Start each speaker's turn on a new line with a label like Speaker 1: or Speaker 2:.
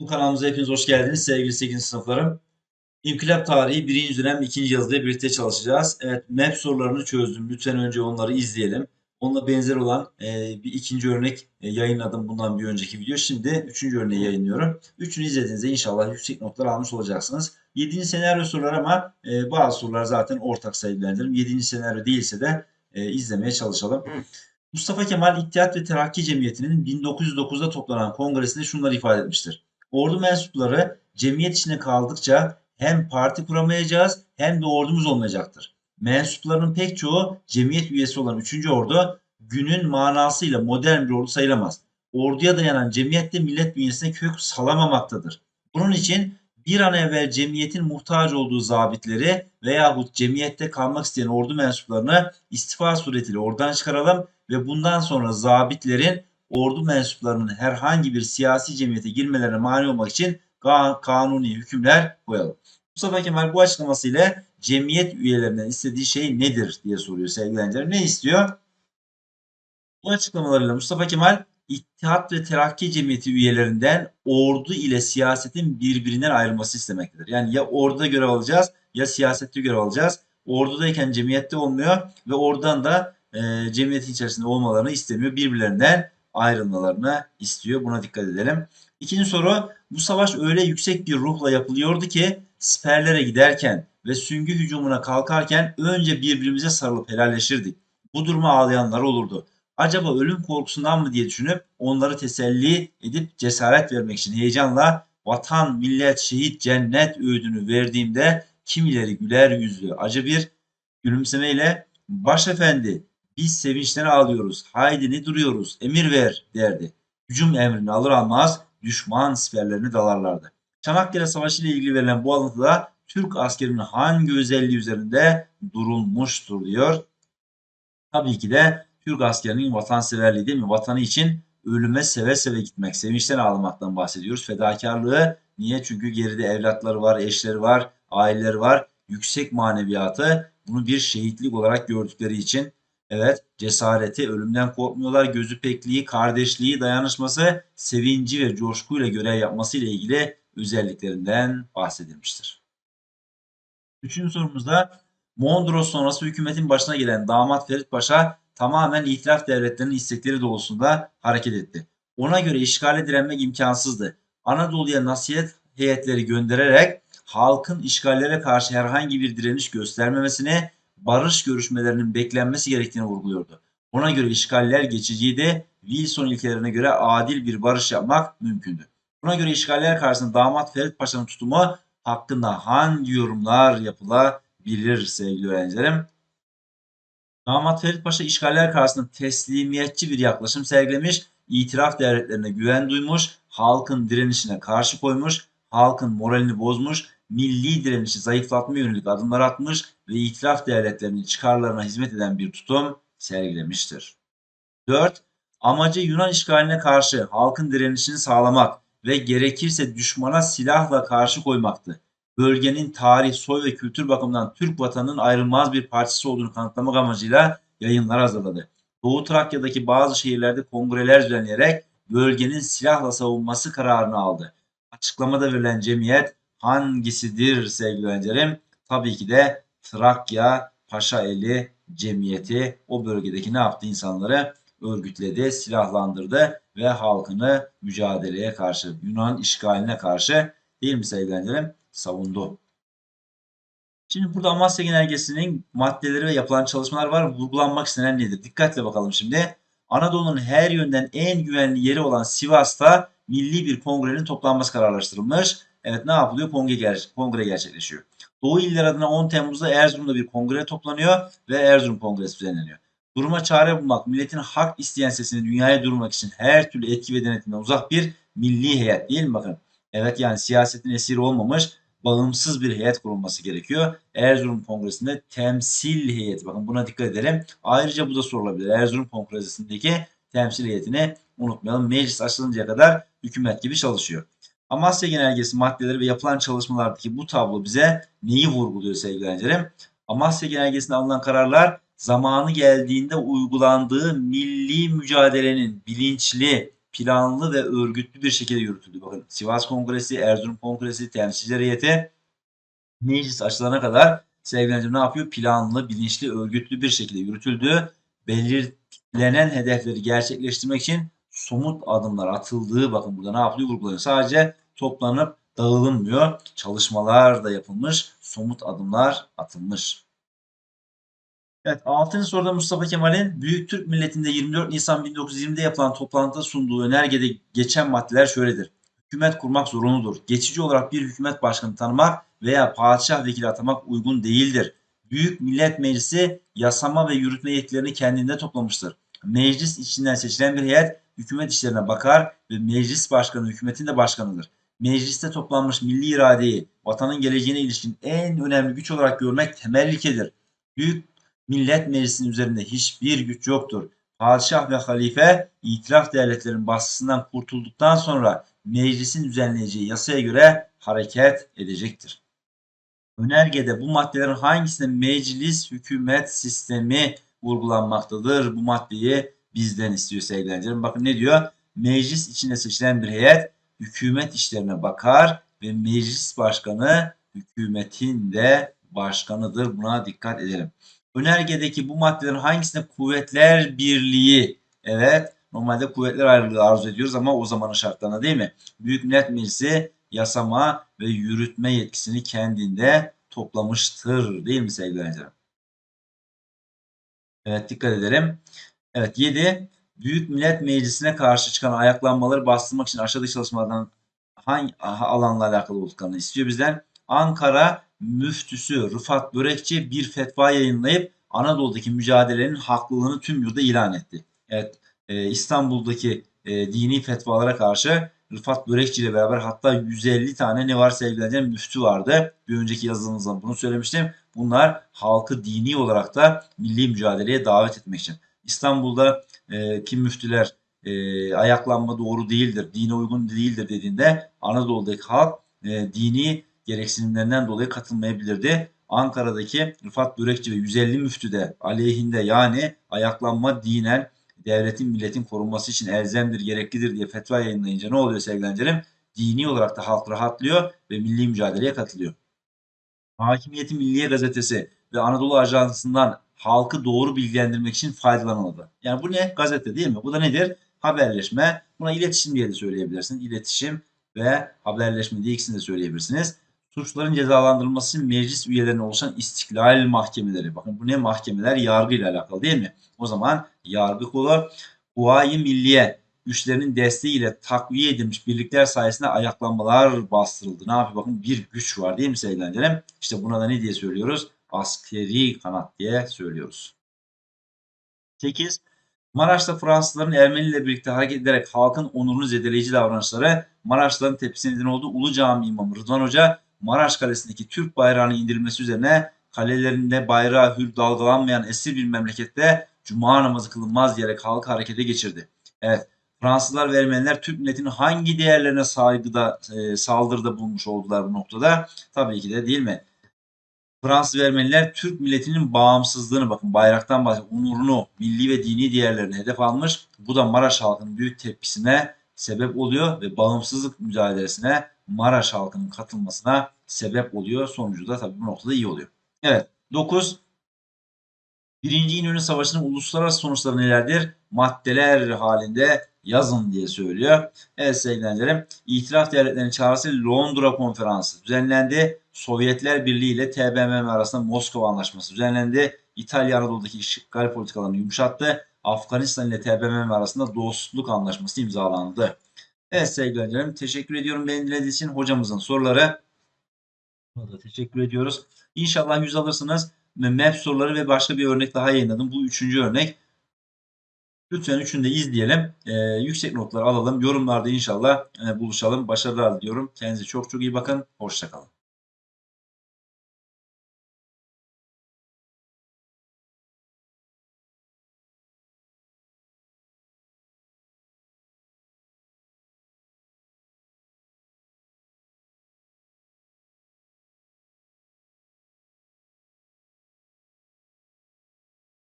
Speaker 1: Bu kanalımıza hepiniz hoş geldiniz sevgili 8. sınıflarım. İnkılap tarihi 1. dönem 2. yazıda birlikte çalışacağız. Evet map sorularını çözdüm. Lütfen önce onları izleyelim. Onunla benzer olan e, bir ikinci örnek e, yayınladım bundan bir önceki video. Şimdi üçüncü örneği yayınlıyorum. Üçünü izlediğinizde inşallah yüksek notlar almış olacaksınız. Yedinci senaryo sorular ama e, bazı sorular zaten ortak sayılandırım. Yedinci senaryo değilse de e, izlemeye çalışalım. Mustafa Kemal İttihat ve Terakki Cemiyeti'nin 1909'da toplanan kongresinde şunları ifade etmiştir. Ordu mensupları cemiyet içinde kaldıkça hem parti kuramayacağız hem de ordumuz olmayacaktır. Mensuplarının pek çoğu cemiyet üyesi olan 3. ordu günün manasıyla modern bir ordu sayılamaz. Orduya dayanan cemiyet de millet bünyesine kök salamamaktadır. Bunun için bir an evvel cemiyetin muhtaç olduğu zabitleri veyahut cemiyette kalmak isteyen ordu mensuplarını istifa suretiyle oradan çıkaralım ve bundan sonra zabitlerin ordu mensuplarının herhangi bir siyasi cemiyete girmelerine mani olmak için ka- kanuni hükümler koyalım. Mustafa Kemal bu açıklamasıyla cemiyet üyelerinden istediği şey nedir diye soruyor sevgili öğrenciler. Ne istiyor? Bu açıklamalarıyla Mustafa Kemal İttihat ve Terakki Cemiyeti üyelerinden ordu ile siyasetin birbirinden ayrılması istemektedir. Yani ya orduda görev alacağız ya siyasette görev alacağız. Ordudayken cemiyette olmuyor ve oradan da e, cemiyetin içerisinde olmalarını istemiyor. Birbirlerinden ayrılmalarını istiyor. Buna dikkat edelim. İkinci soru bu savaş öyle yüksek bir ruhla yapılıyordu ki siperlere giderken ve süngü hücumuna kalkarken önce birbirimize sarılıp helalleşirdik. Bu duruma ağlayanlar olurdu. Acaba ölüm korkusundan mı diye düşünüp onları teselli edip cesaret vermek için heyecanla vatan, millet, şehit, cennet öğüdünü verdiğimde kimileri güler yüzlü acı bir gülümsemeyle başefendi biz sevinçten ağlıyoruz. Haydi ne duruyoruz? Emir ver derdi. Hücum emrini alır almaz düşman siperlerini dalarlardı. Çanakkale Savaşı ile ilgili verilen bu alıntıda Türk askerinin hangi özelliği üzerinde durulmuştur diyor. Tabii ki de Türk askerinin vatanseverliği değil mi? Vatanı için ölüme seve seve gitmek, sevinçten ağlamaktan bahsediyoruz. Fedakarlığı niye? Çünkü geride evlatları var, eşleri var, aileleri var. Yüksek maneviyatı bunu bir şehitlik olarak gördükleri için Evet, cesareti, ölümden korkmuyorlar, gözü pekliği, kardeşliği, dayanışması, sevinci ve coşkuyla görev yapması ile ilgili özelliklerinden bahsedilmiştir. Üçüncü sorumuzda Mondros sonrası hükümetin başına gelen damat Ferit Paşa tamamen itilaf devletlerinin istekleri doğrultusunda hareket etti. Ona göre işgale direnmek imkansızdı. Anadolu'ya nasihat heyetleri göndererek halkın işgallere karşı herhangi bir direniş göstermemesini barış görüşmelerinin beklenmesi gerektiğini vurguluyordu. Ona göre işgaller geçiciydi. Wilson ilkelerine göre adil bir barış yapmak mümkündü. Buna göre işgaller karşısında damat Ferit Paşa'nın tutumu hakkında hangi yorumlar yapılabilir sevgili öğrencilerim? Damat Ferit Paşa işgaller karşısında teslimiyetçi bir yaklaşım sergilemiş, itiraf devletlerine güven duymuş, halkın direnişine karşı koymuş, halkın moralini bozmuş, milli direnişi zayıflatma yönelik adımlar atmış ve itilaf devletlerinin çıkarlarına hizmet eden bir tutum sergilemiştir. 4. Amacı Yunan işgaline karşı halkın direnişini sağlamak ve gerekirse düşmana silahla karşı koymaktı. Bölgenin tarih, soy ve kültür bakımından Türk vatanının ayrılmaz bir parçası olduğunu kanıtlamak amacıyla yayınlar hazırladı. Doğu Trakya'daki bazı şehirlerde kongreler düzenleyerek bölgenin silahla savunması kararını aldı. Açıklamada verilen cemiyet hangisidir sevgili öğrencilerim? Tabii ki de Trakya Paşaeli Cemiyeti o bölgedeki ne yaptı insanları? Örgütledi, silahlandırdı ve halkını mücadeleye karşı, Yunan işgaline karşı değil mi sevgili öğrencilerim? Savundu. Şimdi burada Amasya Genelgesi'nin maddeleri ve yapılan çalışmalar var. Vurgulanmak istenen nedir? Dikkatle bakalım şimdi. Anadolu'nun her yönden en güvenli yeri olan Sivas'ta milli bir kongrenin toplanması kararlaştırılmış. Evet ne yapılıyor? Kongre, ger kongre gerçekleşiyor. Doğu iller adına 10 Temmuz'da Erzurum'da bir kongre toplanıyor ve Erzurum Kongresi düzenleniyor. Duruma çare bulmak, milletin hak isteyen sesini dünyaya durmak için her türlü etki ve denetimden uzak bir milli heyet değil mi bakın? Evet yani siyasetin esiri olmamış bağımsız bir heyet kurulması gerekiyor. Erzurum Kongresi'nde temsil heyeti. Bakın buna dikkat edelim. Ayrıca bu da sorulabilir. Erzurum Kongresi'ndeki temsil heyetini unutmayalım. Meclis açılıncaya kadar hükümet gibi çalışıyor. Amasya Genelgesi maddeleri ve yapılan çalışmalardaki bu tablo bize neyi vurguluyor sevgili öğrencilerim? Amasya Genelgesi'nde alınan kararlar zamanı geldiğinde uygulandığı milli mücadelenin bilinçli, planlı ve örgütlü bir şekilde yürütüldü. Bakın Sivas Kongresi, Erzurum Kongresi, temsilciler heyeti meclis açılana kadar sevgili ne yapıyor? Planlı, bilinçli, örgütlü bir şekilde yürütüldü. Belirlenen hedefleri gerçekleştirmek için somut adımlar atıldığı bakın burada ne yapılıyor? Vurgulanıyor. Sadece toplanıp dağılınmıyor. Çalışmalar da yapılmış. Somut adımlar atılmış. Evet 6. soruda Mustafa Kemal'in Büyük Türk Milleti'nde 24 Nisan 1920'de yapılan toplantıda sunduğu önergede geçen maddeler şöyledir. Hükümet kurmak zorunludur. Geçici olarak bir hükümet başkanı tanımak veya padişah vekili atamak uygun değildir. Büyük Millet Meclisi yasama ve yürütme yetkilerini kendinde toplamıştır. Meclis içinden seçilen bir heyet hükümet işlerine bakar ve meclis başkanı hükümetin de başkanıdır. Mecliste toplanmış milli iradeyi vatanın geleceğine ilişkin en önemli güç olarak görmek temel ilkedir. Büyük Millet Meclisi'nin üzerinde hiçbir güç yoktur. Padişah ve halife itilaf devletlerin baskısından kurtulduktan sonra meclisin düzenleyeceği yasaya göre hareket edecektir. Önergede bu maddelerin hangisinde meclis hükümet sistemi vurgulanmaktadır? Bu maddeyi bizden istiyor sevgili Bakın ne diyor? Meclis içinde seçilen bir heyet hükümet işlerine bakar ve meclis başkanı hükümetin de başkanıdır. Buna dikkat edelim. Önergedeki bu maddelerin hangisinde kuvvetler birliği? Evet, normalde kuvvetler ayrılığı arzu ediyoruz ama o zamanın şartlarına değil mi? Büyük Millet Meclisi yasama ve yürütme yetkisini kendinde toplamıştır değil mi sevgili öğrencilerim? Evet dikkat edelim. Evet 7. Büyük Millet Meclisi'ne karşı çıkan ayaklanmaları bastırmak için aşağıdaki çalışmalardan hangi alanla alakalı olduklarını istiyor bizden. Ankara müftüsü Rıfat Börekçi bir fetva yayınlayıp Anadolu'daki mücadelenin haklılığını tüm yurda ilan etti. Evet, e, İstanbul'daki e, dini fetvalara karşı Rıfat Börekçi ile beraber hatta 150 tane ne var sevgili müftü vardı. Bir önceki yazımızda bunu söylemiştim. Bunlar halkı dini olarak da milli mücadeleye davet etmek için. İstanbul'da e, kim müftüler e, ayaklanma doğru değildir, dine uygun değildir dediğinde Anadolu'daki halk e, dini gereksinimlerinden dolayı katılmayabilirdi. Ankara'daki Rıfat Börekçi ve 150 müftü de aleyhinde yani ayaklanma dinen devletin milletin korunması için elzemdir, gereklidir diye fetva yayınlayınca ne oluyor sevgili Dini olarak da halk rahatlıyor ve milli mücadeleye katılıyor. Hakimiyeti Milliye Gazetesi ve Anadolu Ajansı'ndan halkı doğru bilgilendirmek için faydalanıldı. Yani bu ne? Gazete değil mi? Bu da nedir? Haberleşme. Buna iletişim diye de söyleyebilirsiniz. İletişim ve haberleşme diye ikisini de söyleyebilirsiniz suçların cezalandırılması için meclis üyelerine oluşan istiklal mahkemeleri. Bakın bu ne mahkemeler? Yargı ile alakalı değil mi? O zaman yargı kolu Kuvayi Milliye güçlerinin desteğiyle takviye edilmiş birlikler sayesinde ayaklanmalar bastırıldı. Ne yapıyor? Bakın bir güç var değil mi sevgilendirim? İşte buna da ne diye söylüyoruz? Askeri kanat diye söylüyoruz. 8. Maraş'ta Fransızların Ermeni ile birlikte hareket ederek halkın onurunu zedeleyici davranışları Maraşlıların tepkisine neden oldu. Ulu Cami İmamı Rıdvan Hoca Maraş Kalesi'ndeki Türk bayrağının indirilmesi üzerine kalelerinde bayrağı hür dalgalanmayan esir bir memlekette cuma namazı kılınmaz diyerek halkı harekete geçirdi. Evet Fransızlar ve Ermeniler Türk milletinin hangi değerlerine saygıda e, saldırıda bulmuş oldular bu noktada? Tabii ki de değil mi? Fransız ve Ermeniler Türk milletinin bağımsızlığını bakın bayraktan bahsediyor. Onurunu, milli ve dini değerlerini hedef almış. Bu da Maraş halkının büyük tepkisine sebep oluyor ve bağımsızlık mücadelesine Maraş halkının katılmasına sebep oluyor. Sonucu da tabii bu noktada iyi oluyor. Evet. 9. Birinci İnönü Savaşı'nın uluslararası sonuçları nelerdir? Maddeler halinde yazın diye söylüyor. Evet sevgili İtilaf devletlerinin çağrısı Londra Konferansı düzenlendi. Sovyetler Birliği ile TBMM arasında Moskova Anlaşması düzenlendi. İtalya Anadolu'daki işgal politikalarını yumuşattı. Afganistan ile TBMM arasında dostluk anlaşması imzalandı. Evet sevgili öğrencilerim teşekkür ediyorum beni dinlediğiniz için hocamızın soruları. Da teşekkür ediyoruz. İnşallah yüz alırsınız. MEP soruları ve başka bir örnek daha yayınladım. Bu üçüncü örnek. Lütfen üçünü de izleyelim. Ee, yüksek notlar alalım. Yorumlarda inşallah e, buluşalım. Başarılar diliyorum. Kendinize çok çok iyi bakın. Hoşçakalın.